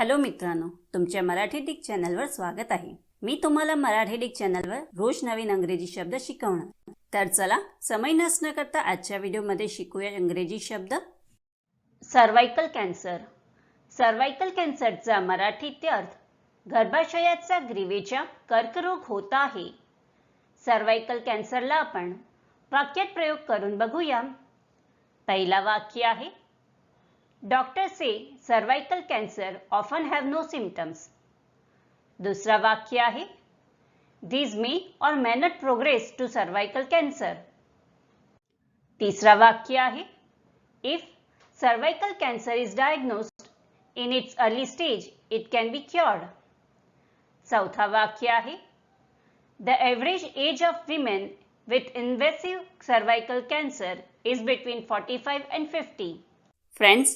Hello मित्रांनो तुमच्या Marathi Dick चॅनलवर स्वागत आहे. मी तुम्हाला मराठी डिक चॅनलवर रोज नवीन अंग्रेजी शब्द शिकवणार. तर चला समय नसणं करता आजच्या व्हिडिओमध्ये शिकूया इंग्रजी शब्द. Cervical cancer. सर्वायकल कॅन्सरचा मराठीत अर्थ गर्भाशयाचा ग्रीवेचा कर्करोग होत आहे. सर्वायकल कॅन्सरला आपण वाक्यात प्रयोग करून बघूया. पहिला वाक्य आहे doctor say cervical cancer often have no symptoms दुसरा वाक्य आहे these may or may not progress to cervical cancer तिसरा वाक्य आहे if cervical cancer is diagnosed in its early stage it can be cured चौथा वाक्य आहे the average age of women with invasive cervical cancer is between forty five and fifty friends